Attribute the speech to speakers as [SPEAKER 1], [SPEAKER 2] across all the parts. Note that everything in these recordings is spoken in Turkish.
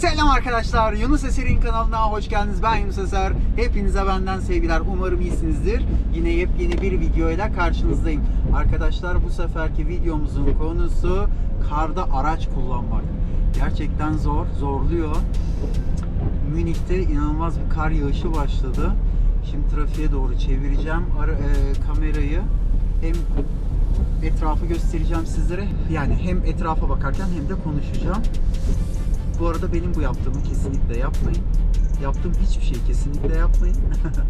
[SPEAKER 1] Selam arkadaşlar. Yunus Eser'in kanalına hoş geldiniz. Ben Yunus Eser. Hepinize benden sevgiler. Umarım iyisinizdir. Yine yepyeni bir videoyla karşınızdayım. Arkadaşlar bu seferki videomuzun konusu karda araç kullanmak. Gerçekten zor, zorluyor. Münih'te inanılmaz bir kar yağışı başladı. Şimdi trafiğe doğru çevireceğim ara, e, kamerayı. Hem etrafı göstereceğim sizlere. Yani hem etrafa bakarken hem de konuşacağım. Bu arada benim bu yaptığımı kesinlikle yapmayın. Yaptığım hiçbir şeyi kesinlikle yapmayın.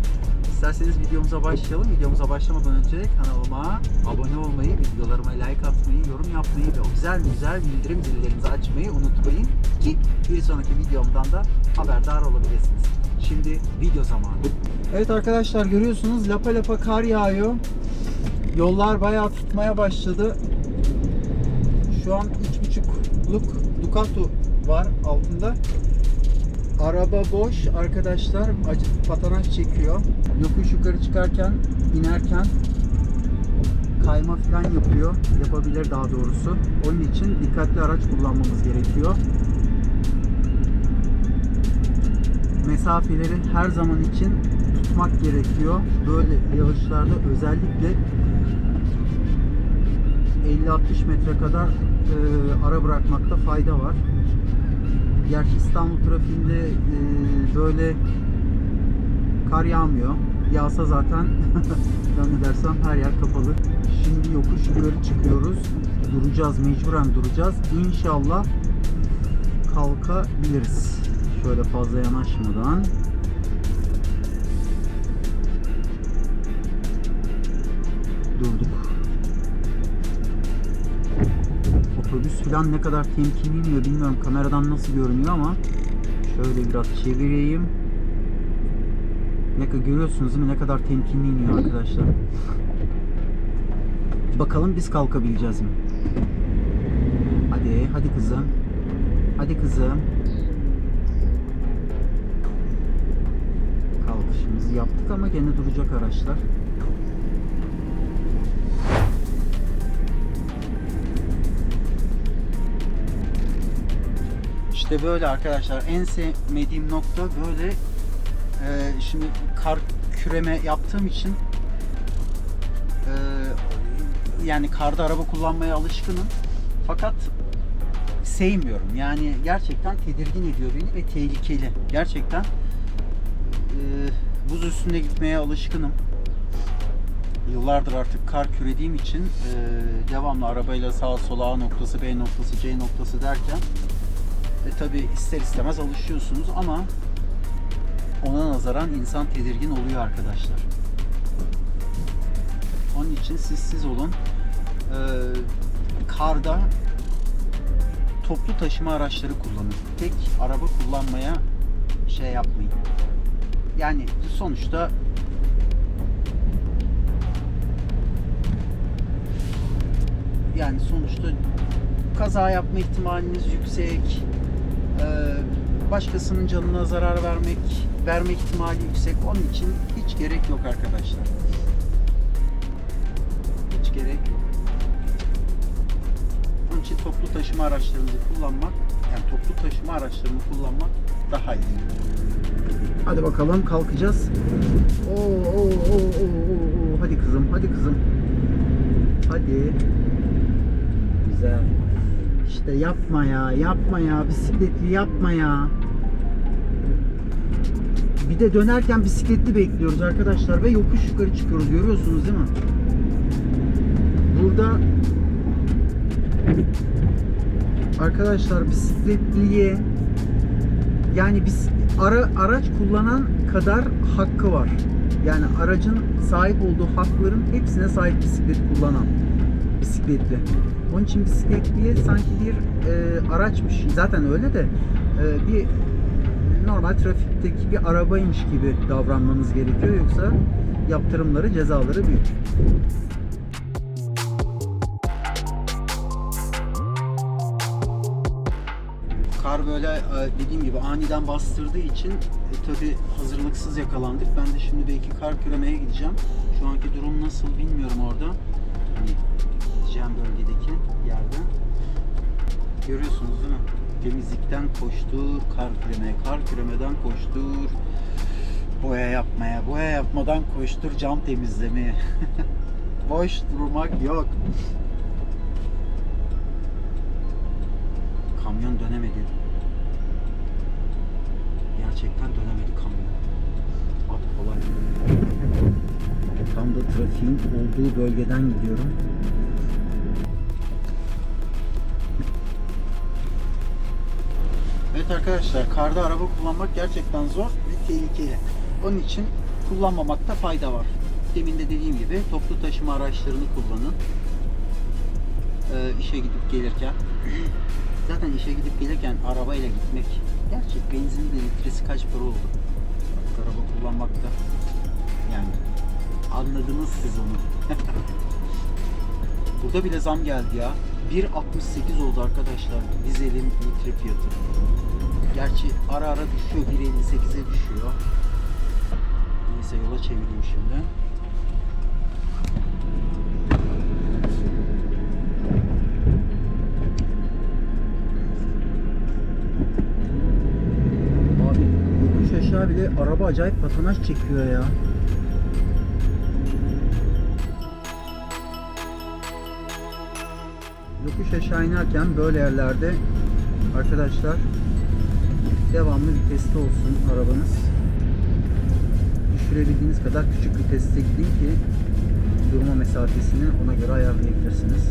[SPEAKER 1] İsterseniz videomuza başlayalım. Videomuza başlamadan önce kanalıma abone olmayı, videolarıma like atmayı, yorum yapmayı ve o güzel güzel bildirim zillerinizi açmayı unutmayın ki bir sonraki videomdan da haberdar olabilirsiniz. Şimdi video zamanı. Evet arkadaşlar görüyorsunuz lapa lapa kar yağıyor. Yollar bayağı tutmaya başladı. Şu an 3.5'luk Ducato var altında. Araba boş arkadaşlar. Acı patanaj çekiyor. Yokuş yukarı çıkarken, inerken kayma falan yapıyor. Yapabilir daha doğrusu. Onun için dikkatli araç kullanmamız gerekiyor. Mesafeleri her zaman için tutmak gerekiyor. Böyle yağışlarda özellikle 50-60 metre kadar e, ara bırakmakta fayda var. Gerçi İstanbul trafiğinde e, böyle kar yağmıyor. Yağsa zaten zannedersem her yer kapalı. Şimdi yokuş yukarı çıkıyoruz. Duracağız, mecburen duracağız. İnşallah kalkabiliriz. Şöyle fazla yanaşmadan. Falan ne kadar temkinli iniyor bilmiyorum kameradan nasıl görünüyor ama şöyle biraz çevireyim. Ne kadar görüyorsunuz değil mi ne kadar temkinli iniyor arkadaşlar. Bakalım biz kalkabileceğiz mi? Hadi hadi kızım. Hadi kızım. Kalkışımızı yaptık ama gene duracak araçlar. İşte böyle arkadaşlar en sevmediğim nokta böyle e, şimdi kar küreme yaptığım için e, yani karda araba kullanmaya alışkınım. Fakat sevmiyorum. Yani gerçekten tedirgin ediyor beni ve tehlikeli. Gerçekten e, buz üstünde gitmeye alışkınım. Yıllardır artık kar kürediğim için e, devamlı arabayla sağa sola A noktası B noktası C noktası derken e tabi ister istemez alışıyorsunuz ama ona nazaran insan tedirgin oluyor arkadaşlar. Onun için siz olun. Ee, karda toplu taşıma araçları kullanın. Tek araba kullanmaya şey yapmayın. Yani sonuçta yani sonuçta kaza yapma ihtimaliniz yüksek. Ee, başkasının canına zarar vermek verme ihtimali yüksek. Onun için hiç gerek yok arkadaşlar. Hiç gerek yok. Onun için toplu taşıma araçlarını kullanmak, yani toplu taşıma araçlarını kullanmak daha iyi. Hadi bakalım kalkacağız. Oo, oo, oo, oo, oo. Hadi kızım, hadi kızım. Hadi. İşte yapma ya, yapma ya, bisikletli yapma ya. Bir de dönerken bisikletli bekliyoruz arkadaşlar ve yokuş yukarı çıkıyoruz görüyorsunuz değil mi? Burada arkadaşlar bisikletliye yani biz ara, araç kullanan kadar hakkı var. Yani aracın sahip olduğu hakların hepsine sahip bisiklet kullanan bisikletli. Onun için bisikletliye sanki bir e, araçmış. Zaten öyle de e, bir normal trafikteki bir arabaymış gibi davranmanız gerekiyor. Yoksa yaptırımları, cezaları büyük. Kar böyle e, dediğim gibi aniden bastırdığı için e, tabi hazırlıksız yakalandık. Ben de şimdi belki kar küremeye gideceğim. Şu anki durum nasıl bilmiyorum orada. Gideceğim bölgedeki yerde. Görüyorsunuz değil mi? Temizlikten koştur, kar küreme, kar küremeden koştur. Boya yapmaya, boya yapmadan koştur cam temizlemeye. Boş durmak yok. Kamyon dönemedi. Gerçekten dönemedi kamyon. At kolay. Tam da trafiğin olduğu bölgeden gidiyorum. Arkadaşlar, karda araba kullanmak gerçekten zor ve tehlikeli. Onun için kullanmamakta fayda var. Demin de dediğim gibi toplu taşıma araçlarını kullanın. Ee, işe gidip gelirken. Zaten işe gidip gelirken arabayla gitmek. Gerçi benzin de litresi kaç para oldu? Artık araba kullanmakta. Yani anladınız siz onu. Burada bile zam geldi ya. 1.68 oldu arkadaşlar dizelin litre fiyatı. Gerçi ara ara düşüyor. 1.58'e düşüyor. Neyse yola çevireyim şimdi. Abi yokuş aşağı bile araba acayip patinaj çekiyor ya. Yokuş aşağı inerken böyle yerlerde arkadaşlar devamlı viteste olsun arabanız. Düşürebildiğiniz kadar küçük viteste gidin ki durma mesafesini ona göre ayarlayabilirsiniz.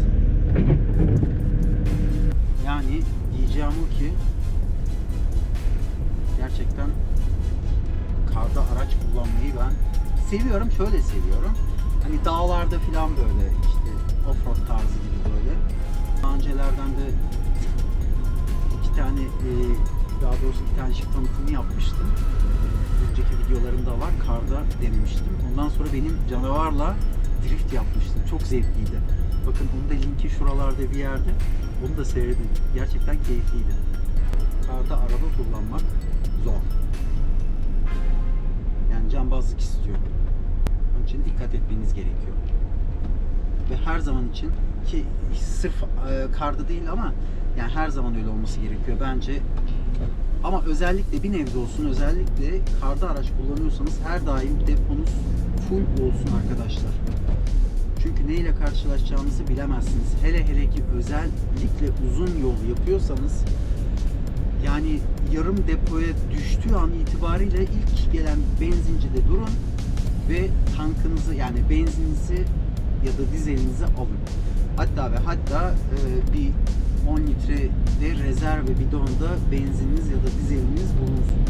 [SPEAKER 1] Yani diyeceğim o ki gerçekten karda araç kullanmayı ben seviyorum. Şöyle seviyorum. Hani dağlarda falan böyle işte offroad tarzı gibi öncelerden de iki tane e, daha doğrusu iki tane şık tanıtımı yapmıştım. Önceki videolarımda var. Karda denemiştim. Ondan sonra benim canavarla drift yapmıştım. Çok zevkliydi. Bakın onun da linki şuralarda bir yerde. Onu da seyredin. Gerçekten keyifliydi. Karda araba kullanmak zor. Yani cambazlık istiyor. Onun için dikkat etmeniz gerekiyor. Ve her zaman için ki sırf e, karda değil ama yani her zaman öyle olması gerekiyor bence. Ama özellikle bir nebze olsun özellikle karda araç kullanıyorsanız her daim deponuz full olsun arkadaşlar. Çünkü neyle karşılaşacağınızı bilemezsiniz. Hele hele ki özellikle uzun yol yapıyorsanız yani yarım depoya düştüğü an itibariyle ilk gelen benzincide durun ve tankınızı yani benzininizi ya da dizelinizi alın. Hatta ve hatta e, bir 10 litre de rezerv bidonda benzininiz ya da dizeliniz bulunsun.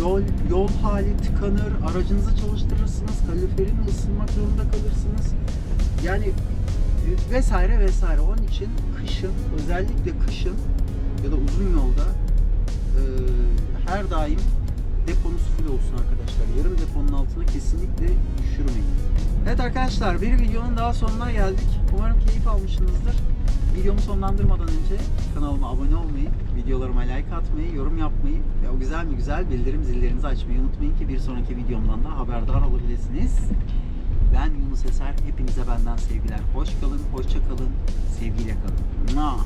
[SPEAKER 1] Yol, yol hali tıkanır, aracınızı çalıştırırsınız, kaloriferini ısınmak zorunda kalırsınız. Yani e, vesaire vesaire. Onun için kışın, özellikle kışın ya da uzun yolda e, her daim deponuz full olsun arkadaşlar. Yarım deponun altına kesinlikle düşürmeyin. Evet arkadaşlar bir videonun daha sonuna geldik. Umarım keyif almışsınızdır. Videomu sonlandırmadan önce kanalıma abone olmayı, videolarıma like atmayı, yorum yapmayı ve o güzel mi güzel bildirim zillerinizi açmayı unutmayın ki bir sonraki videomdan da haberdar olabilirsiniz. Ben Yunus Eser. Hepinize benden sevgiler. Hoş kalın, hoşça kalın, sevgiyle kalın. Mua.